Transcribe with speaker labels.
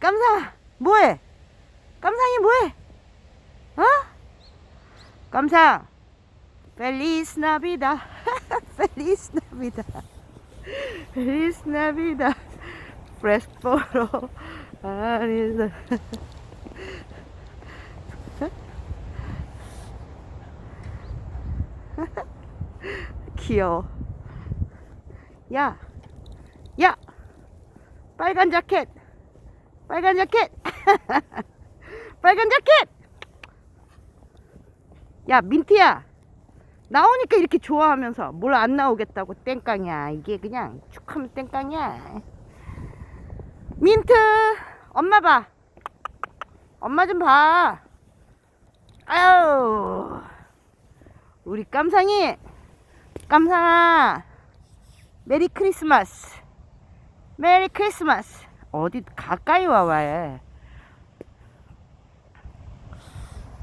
Speaker 1: 깜상 뭐해? 깜상이 뭐해? 어? 깜상 펠리스 나비다 펠리스 나비다 펠리스 나비다 프레스포로 아리스 귀여워 야! 야! 빨간 자켓! 빨간 자켓! 빨간 자켓! 야, 민트야! 나오니까 이렇게 좋아하면서 뭘 안 나오겠다고 땡깡이야. 이게 그냥 축하면 땡깡이야. 민트! 엄마 봐! 엄마 좀 봐! 아유! 우리 깜상이! 깜상아! 메리 크리스마스! 메리 크리스마스! 어디 가까이 와봐야